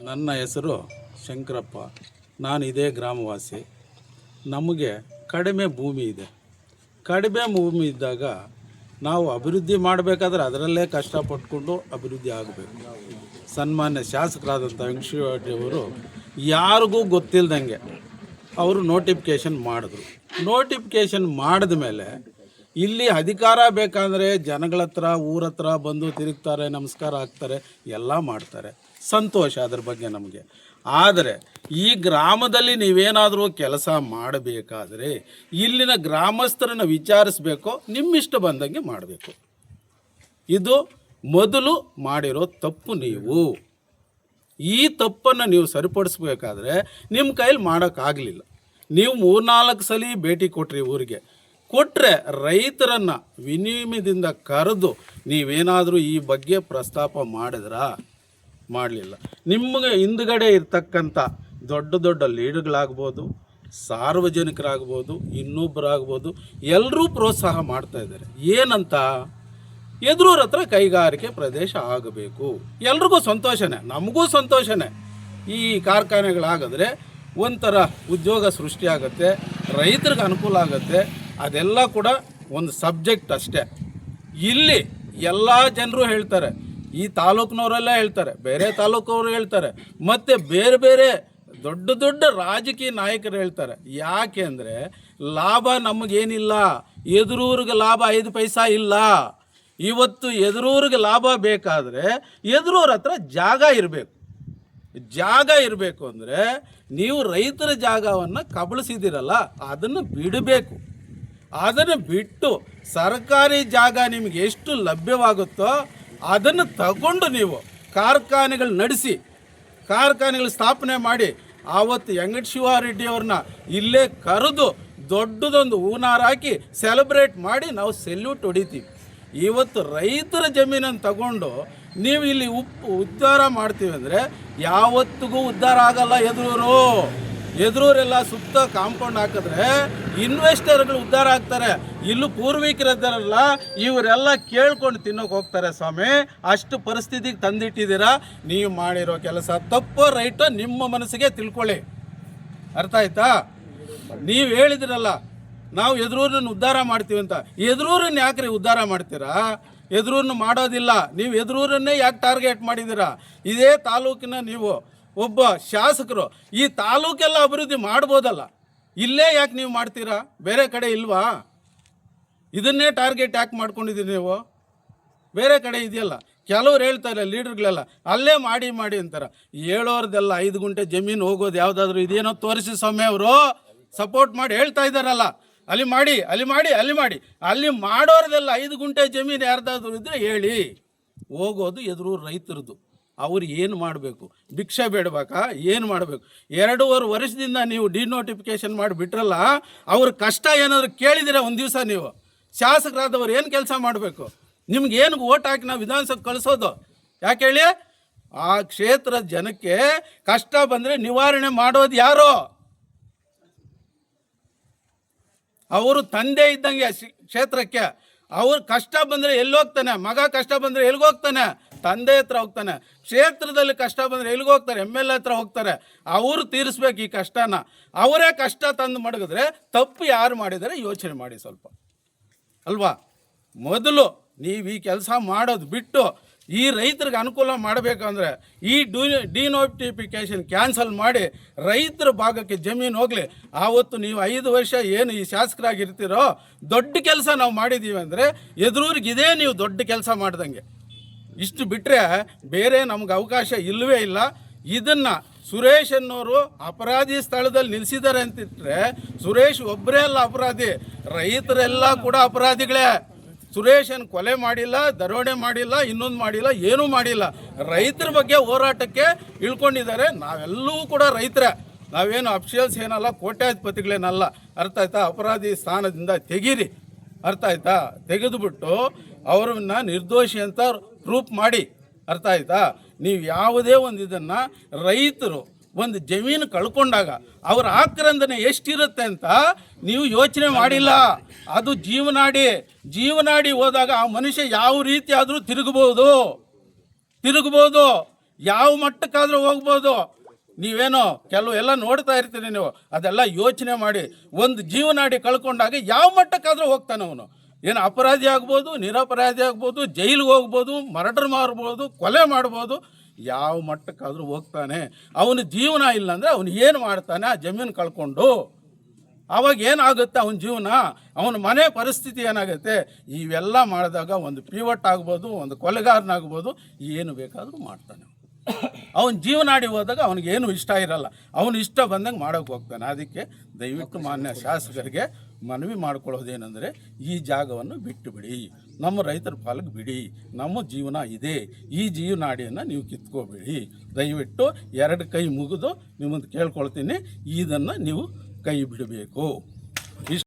ನನ್ನ ಹೆಸರು ಶಂಕರಪ್ಪ. ನಾನು ಇದೇ ಗ್ರಾಮವಾಸಿ. ನಮಗೆ ಕಡಿಮೆ ಭೂಮಿ ಇದೆ. ಕಡಿಮೆ ಭೂಮಿ ಇದ್ದಾಗ ನಾವು ಅಭಿವೃದ್ಧಿ ಮಾಡಬೇಕಾದ್ರೆ ಅದರಲ್ಲೇ ಕಷ್ಟಪಟ್ಟುಕೊಂಡು ಅಭಿವೃದ್ಧಿ ಆಗಬೇಕು. ಸನ್ಮಾನ್ಯ ಶಾಸಕರಾದಂಥ ವೆಂಕಟೇಶ್ವರಿಯವರು ಯಾರಿಗೂ ಗೊತ್ತಿಲ್ಲದಂಗೆ ಅವರು ನೋಟಿಫಿಕೇಷನ್ ಮಾಡಿದ್ರು. ನೋಟಿಫಿಕೇಷನ್ ಮಾಡಿದ ಮೇಲೆ ಇಲ್ಲಿ ಅಧಿಕಾರ ಬೇಕಂದರೆ ಜನಗಳ ಹತ್ರ ಊರ ಹತ್ರ ಬಂದು ತಿರುಗ್ತಾರೆ, ನಮಸ್ಕಾರ ಹಾಕ್ತಾರೆ, ಎಲ್ಲ ಮಾಡ್ತಾರೆ. ಸಂತೋಷ ಅದ್ರ ಬಗ್ಗೆ ನಮಗೆ. ಆದರೆ ಈ ಗ್ರಾಮದಲ್ಲಿ ನೀವೇನಾದರೂ ಕೆಲಸ ಮಾಡಬೇಕಾದರೆ ಇಲ್ಲಿನ ಗ್ರಾಮಸ್ಥರನ್ನು ವಿಚಾರಿಸ್ಬೇಕು, ನಿಮ್ಮಿಷ್ಟ ಬಂದಂಗೆ ಮಾಡಬೇಕು. ಇದು ಮೊದಲು ಮಾಡಿರೋ ತಪ್ಪು ನೀವು. ಈ ತಪ್ಪನ್ನು ನೀವು ಸರಿಪಡಿಸ್ಬೇಕಾದ್ರೆ ನಿಮ್ಮ ಕೈಲಿ ಮಾಡೋಕ್ಕಾಗಲಿಲ್ಲ. ನೀವು ಮೂರ್ನಾಲ್ಕು ಸಲ ಭೇಟಿ ಕೊಟ್ರಿ ಊರಿಗೆ. ಕೊಟ್ಟರೆ ರೈತರನ್ನು ವಿನಿಮಯದಿಂದ ಕರೆದು ನೀವೇನಾದರೂ ಈ ಬಗ್ಗೆ ಪ್ರಸ್ತಾಪ ಮಾಡಿದ್ರಾ? ಮಾಡಲಿಲ್ಲ. ನಿಮಗೆ ಹಿಂದ್ಗಡೆ ಇರ್ತಕ್ಕಂಥ ದೊಡ್ಡ ದೊಡ್ಡ ಲೀಡ್ಗಳಾಗ್ಬೋದು ಸಾರ್ವಜನಿಕರಾಗ್ಬೋದು ಇನ್ನೊಬ್ಬರಾಗ್ಬೋದು ಎಲ್ಲರೂ ಪ್ರೋತ್ಸಾಹ ಮಾಡ್ತಾ ಇದ್ದಾರೆ. ಏನಂತ? ಎದುರೂರ ಹತ್ರ ಕೈಗಾರಿಕೆ ಪ್ರದೇಶ ಆಗಬೇಕು. ಎಲ್ರಿಗೂ ಸಂತೋಷನೇ, ನಮಗೂ ಸಂತೋಷನೇ. ಈ ಕಾರ್ಖಾನೆಗಳಾಗಿದ್ರೆ ಒಂಥರ ಉದ್ಯೋಗ ಸೃಷ್ಟಿಯಾಗುತ್ತೆ, ರೈತರಿಗೆ ಅನುಕೂಲ ಆಗುತ್ತೆ, ಅದೆಲ್ಲ ಕೂಡ ಒಂದು ಸಬ್ಜೆಕ್ಟ್ ಅಷ್ಟೇ. ಇಲ್ಲಿ ಎಲ್ಲ ಜನರು ಹೇಳ್ತಾರೆ ಈ ತಾಲೂಕಿನವರೆಲ್ಲ ಹೇಳ್ತಾರೆ, ಬೇರೆ ತಾಲೂಕವರು ಹೇಳ್ತಾರೆ, ಮತ್ತು ಬೇರೆ ಬೇರೆ ದೊಡ್ಡ ದೊಡ್ಡ ರಾಜಕೀಯ ನಾಯಕರು ಹೇಳ್ತಾರೆ. ಯಾಕೆ ಅಂದರೆ ಲಾಭ ನಮಗೇನಿಲ್ಲ, ಎದುರೂರಿಗೆ ಲಾಭ ಐದು ಪೈಸಾ ಇಲ್ಲ. ಇವತ್ತು ಎದುರೂರಿಗೆ ಲಾಭ ಬೇಕಾದರೆ ಎದುರೂರ ಹತ್ರ ಜಾಗ ಇರಬೇಕು. ಜಾಗ ಇರಬೇಕು ಅಂದರೆ ನೀವು ರೈತರ ಜಾಗವನ್ನು ಕಬಳಿಸಿದಿರಲ್ಲ, ಅದನ್ನು ಬಿಡಬೇಕು. ಅದನ್ನು ಬಿಟ್ಟು ಸರ್ಕಾರಿ ಜಾಗ ನಿಮಗೆ ಎಷ್ಟು ಲಭ್ಯವಾಗುತ್ತೋ ಅದನ್ನು ತಗೊಂಡು ನೀವು ಕಾರ್ಖಾನೆಗಳು ನಡೆಸಿ, ಕಾರ್ಖಾನೆಗಳು ಸ್ಥಾಪನೆ ಮಾಡಿ, ಆವತ್ತು ವೆಂಕಟ ಶಿವಾರೆಡ್ಡಿಯವ್ರನ್ನ ಇಲ್ಲೇ ಕರೆದು ದೊಡ್ಡದೊಂದು ಹೂನಾರ ಹಾಕಿ ಸೆಲೆಬ್ರೇಟ್ ಮಾಡಿ ನಾವು ಸೆಲ್ಯೂಟ್ ಹೊಡಿತೀವಿ. ಇವತ್ತು ರೈತರ ಜಮೀನನ್ನು ತಗೊಂಡು ನೀವು ಇಲ್ಲಿ ಉಪ್ ಉದ್ಧಾರ ಮಾಡ್ತೀವಿ ಅಂದರೆ ಯಾವತ್ತಿಗೂ ಉದ್ಧಾರ ಆಗಲ್ಲ ಎದುರೂರು. ಎದುರೂರೆಲ್ಲ ಸುತ್ತ ಕಾಂಪೌಂಡ್ ಹಾಕಿದ್ರೆ ಇನ್ವೆಸ್ಟರ್ಗಳು ಉದ್ಧಾರ ಆಗ್ತಾರೆ. ಇಲ್ಲೂ ಪೂರ್ವಿಕರಿದ್ದಾರಲ್ಲ, ಇವರೆಲ್ಲ ಕೇಳ್ಕೊಂಡು ತಿನ್ನೋಕೆ ಹೋಗ್ತಾರೆ ಸ್ವಾಮಿ. ಅಷ್ಟು ಪರಿಸ್ಥಿತಿಗೆ ತಂದಿಟ್ಟಿದ್ದೀರಾ? ನೀವು ಮಾಡಿರೋ ಕೆಲಸ ತಪ್ಪು ರೈಟು ನಿಮ್ಮ ಮನಸ್ಸಿಗೆ ತಿಳ್ಕೊಳ್ಳಿ. ಅರ್ಥ ಆಯ್ತಾ? ನೀವು ಹೇಳಿದಿರಲ್ಲ, ನಾವು ಎದುರೂರನ್ನ ಉದ್ಧಾರ ಮಾಡ್ತೀವಿ ಅಂತ. ಎದುರೂರನ್ನ ಯಾಕ್ರಿ ಉದ್ಧಾರ ಮಾಡ್ತೀರಾ? ಎದುರೂರನ್ನ ಮಾಡೋದಿಲ್ಲ. ನೀವು ಎದುರೂರನ್ನೇ ಯಾಕೆ ಟಾರ್ಗೆಟ್ ಮಾಡಿದ್ದೀರಾ? ಇದೇ ತಾಲೂಕಿನ ನೀವು. ಒಬ್ಬ ಶಾಸಕರು ಈ ತಾಲೂಕೆಲ್ಲ ಅಭಿವೃದ್ಧಿ ಮಾಡ್ಬೋದಲ್ಲ? ಇಲ್ಲೇ ಯಾಕೆ ನೀವು ಮಾಡ್ತೀರಾ? ಬೇರೆ ಕಡೆ ಇಲ್ವಾ? ಇದನ್ನೇ ಟಾರ್ಗೆಟ್ ಯಾಕೆ ಮಾಡ್ಕೊಂಡಿದ್ದೀರಿ ನೀವು? ಬೇರೆ ಕಡೆ ಇದೆಯಲ್ಲ? ಕೆಲವ್ರು ಹೇಳ್ತಾರೆ ಲೀಡರ್ಗಳೆಲ್ಲ, ಅಲ್ಲೇ ಮಾಡಿ ಮಾಡಿ ಅಂತಾರೆ. ಹೇಳೋರ್ದೆಲ್ಲ ಐದು ಗುಂಟೆ ಜಮೀನು ಹೋಗೋದು ಯಾವುದಾದ್ರೂ ಇದೇನೋ ತೋರಿಸಿ ಸ್ವಾಮಿ ಅವರು. ಸಪೋರ್ಟ್ ಮಾಡಿ ಹೇಳ್ತಾ ಇದ್ದಾರಲ್ಲ. ಅಲ್ಲಿ ಮಾಡಿ ಅಲ್ಲಿ ಮಾಡಿ ಅಲ್ಲಿ ಮಾಡಿ. ಅಲ್ಲಿ ಮಾಡೋರ್ದೆಲ್ಲ ಐದು ಗುಂಟೆ ಜಮೀನು ಯಾರ್ದಾದ್ರೂ ಇದ್ದರೆ ಹೇಳಿ. ಹೋಗೋದು ಎದುರು ರೈತರದು ಅವ್ರು ಏನು ಮಾಡಬೇಕು? ಭಿಕ್ಷೆ ಬೇಡಬೇಕಾ? ಏನು ಮಾಡಬೇಕು? ಎರಡೂವರೆ ವರ್ಷದಿಂದ ನೀವು ಡಿನೋಟಿಫಿಕೇಶನ್ ಮಾಡಿಬಿಟ್ರಲ್ಲ ಅವ್ರ ಕಷ್ಟ ಏನಾದರೂ ಕೇಳಿದಿರ ಒಂದು ದಿವಸ ನೀವು? ಶಾಸಕರಾದವ್ರು ಏನು ಕೆಲಸ ಮಾಡಬೇಕು? ನಿಮ್ಗೆ ಏನು ಓಟ್ ಹಾಕಿ ನಾವು ವಿಧಾನಸಭೆ ಕಳಿಸೋದು? ಯಾಕೆ ಹೇಳಿ? ಆ ಕ್ಷೇತ್ರದ ಜನಕ್ಕೆ ಕಷ್ಟ ಬಂದರೆ ನಿವಾರಣೆ ಮಾಡೋದು ಯಾರು? ಅವರು ತಂದೆ ಇದ್ದಂಗೆ ಕ್ಷೇತ್ರಕ್ಕೆ ಅವ್ರ ಕಷ್ಟ ಬಂದರೆ ಎಲ್ಲಿ ಹೋಗ್ತಾನೆ ಮಗ ಕಷ್ಟ ಬಂದರೆ ಎಲ್ಲಿಗೋಗ್ತಾನೆ ತಂದೆ ಹತ್ರ ಹೋಗ್ತಾನೆ, ಕ್ಷೇತ್ರದಲ್ಲಿ ಕಷ್ಟ ಬಂದರೆ ಎಲ್ಲಿಗೆ ಹೋಗ್ತಾರೆ ಎಂ ಎಲ್ ಹತ್ರ ಹೋಗ್ತಾರೆ, ಅವರು ತೀರಿಸ್ಬೇಕು ಈ ಕಷ್ಟನ. ಅವರೇ ಕಷ್ಟ ತಂದು ಮಡಗಿದ್ರೆ ತಪ್ಪು ಯಾರು ಮಾಡಿದರೆ ಯೋಚನೆ ಮಾಡಿ ಸ್ವಲ್ಪ. ಅಲ್ವಾ? ಮೊದಲು ನೀವು ಈ ಕೆಲಸ ಮಾಡೋದು ಬಿಟ್ಟು ಈ ರೈತರಿಗೆ ಅನುಕೂಲ ಮಾಡಬೇಕಂದ್ರೆ ಈ ಡೂ ಡಿನೋಟಿಫಿಕೇಶನ್ ಕ್ಯಾನ್ಸಲ್ ಮಾಡಿ ರೈತರ ಭಾಗಕ್ಕೆ ಜಮೀನು ಹೋಗಲಿ. ಆವತ್ತು ನೀವು ಐದು ವರ್ಷ ಏನು ಈ ಶಾಸಕರಾಗಿರ್ತೀರೋ, ದೊಡ್ಡ ಕೆಲಸ ನಾವು ಮಾಡಿದ್ದೀವಿ ಅಂದರೆ ಎದುರೂರಿಗೆ ಇದೇ ನೀವು ದೊಡ್ಡ ಕೆಲಸ ಮಾಡ್ದಂಗೆ. ಇಷ್ಟು ಬಿಟ್ಟರೆ ಬೇರೆ ನಮ್ಗೆ ಅವಕಾಶ ಇಲ್ಲವೇ ಇಲ್ಲ. ಇದನ್ನು ಸುರೇಶ್ ಅನ್ನೋರು ಅಪರಾಧಿ ಸ್ಥಳದಲ್ಲಿ ನಿಲ್ಲಿಸಿದ್ದಾರೆ ಅಂತಿಟ್ರೆ ಸುರೇಶ್ ಒಬ್ಬರೇ ಅಲ್ಲ ಅಪರಾಧಿ, ರೈತರೆಲ್ಲ ಕೂಡ ಅಪರಾಧಿಗಳೇ. ಸುರೇಶನ್ ಕೊಲೆ ಮಾಡಿಲ್ಲ, ದರೋಡೆ ಮಾಡಿಲ್ಲ, ಇನ್ನೊಂದು ಮಾಡಿಲ್ಲ, ಏನೂ ಮಾಡಿಲ್ಲ. ರೈತರ ಬಗ್ಗೆ ಹೋರಾಟಕ್ಕೆ ಇಳ್ಕೊಂಡಿದ್ದಾರೆ. ನಾವೆಲ್ಲವೂ ಕೂಡ ರೈತರೇ. ನಾವೇನು ಅಫಿಷಿಯಲ್ಸ್ ಏನಲ್ಲ, ಕೋಟ್ಯಾಧಿಪತಿಗಳೇನಲ್ಲ. ಅರ್ಥ ಆಯ್ತಾ? ಅಪರಾಧಿ ಸ್ಥಾನದಿಂದ ತೆಗೀರಿ. ಅರ್ಥ ಆಯ್ತಾ? ತೆಗೆದುಬಿಟ್ಟು ಅವ್ರನ್ನ ನಿರ್ದೋಷಿ ಅಂತ ಪ್ರೂಫ್ ಮಾಡಿ. ಅರ್ಥ ಆಯ್ತಾ? ನೀವು ಯಾವುದೇ ಒಂದು ಇದನ್ನು ರೈತರು ಒಂದು ಜಮೀನು ಕಳ್ಕೊಂಡಾಗ ಅವರ ಆಕ್ರಂದನೆ ಎಷ್ಟಿರುತ್ತೆ ಅಂತ ನೀವು ಯೋಚನೆ ಮಾಡಿಲ್ಲ. ಅದು ಜೀವನಾಡಿ ಜೀವನಾಡಿ ಹೋದಾಗ ಆ ಮನುಷ್ಯ ಯಾವ ರೀತಿ ಆದರೂ ತಿರುಗಬಹುದು. ತಿರುಗಬಹುದು. ಯಾವ ಮಟ್ಟಕ್ಕಾದರೂ ಹೋಗ್ಬೋದು. ನೀವೇನೋ ಕೆಲವು ಎಲ್ಲ ನೋಡ್ತಾ ಇರ್ತೀರಿ ನೀವು. ಅದೆಲ್ಲ ಯೋಚನೆ ಮಾಡಿ, ಒಂದು ಜೀವನಾಡಿ ಕಳ್ಕೊಂಡಾಗ ಯಾವ ಮಟ್ಟಕ್ಕಾದರೂ ಹೋಗ್ತಾನೆ ಅವನು. ಏನು ಅಪರಾಧಿ ಆಗ್ಬೋದು, ನಿರಪರಾಧಿ ಆಗ್ಬೋದು, ಜೈಲಿಗೆ ಹೋಗ್ಬೋದು, ಮರ್ಡರ್ ಮಾಡ್ಬೋದು ಕೊಲೆ ಮಾಡ್ಬೋದು. ಯಾವ ಮಟ್ಟಕ್ಕಾದರೂ ಹೋಗ್ತಾನೆ. ಅವನ ಜೀವನ ಇಲ್ಲ ಅಂದರೆ ಅವನು ಏನು ಮಾಡ್ತಾನೆ? ಆ ಜಮೀನು ಕಳ್ಕೊಂಡು. ಅವಾಗ ಏನಾಗುತ್ತೆ ಅವನ ಜೀವನ? ಅವನ ಮನೆ ಪರಿಸ್ಥಿತಿ ಏನಾಗುತ್ತೆ? ಇವೆಲ್ಲ ಮಾಡಿದಾಗ ಒಂದು ಪಿವಟ್ ಆಗ್ಬೋದು, ಒಂದು ಕೊಲೆಗಾರನಾಗ್ಬೋದು, ಏನು ಬೇಕಾದರೂ ಮಾಡ್ತಾನೆ ಅವನ. ಜೀವನಾಡಿ ಹೋದಾಗ ಅವನಿಗೇನು ಇಷ್ಟ ಇರಲ್ಲ. ಅವನು ಇಷ್ಟ ಬಂದಂಗೆ ಮಾಡೋಕೆ ಹೋಗ್ತಾನೆ. ಅದಕ್ಕೆ ದಯವಿಟ್ಟು ಮಾನ್ಯ ಶಾಸಕರಿಗೆ ಮನವಿ ಮಾಡ್ಕೊಳ್ಳೋದೇನೆಂದರೆ ಈ ಜಾಗವನ್ನು ಬಿಟ್ಟು ಬಿಡಿ. ನಮ್ಮ ರೈತರ ಪಾಲಿಗೆ ಬಿಡಿ, ನಮ್ಮ ಜೀವನ ಇದೆ, ಈ ಜೀವನಾಡಿಯನ್ನು ನೀವು ಕಿತ್ಕೋಬೇಡಿ. ದಯವಿಟ್ಟು ಎರಡು ಕೈ ಮುಗಿದು ನಿಮ್ಮನ್ನು ಕೇಳ್ಕೊಳ್ತೀನಿ, ಇದನ್ನು ನೀವು ಕೈ ಬಿಡಬೇಕು.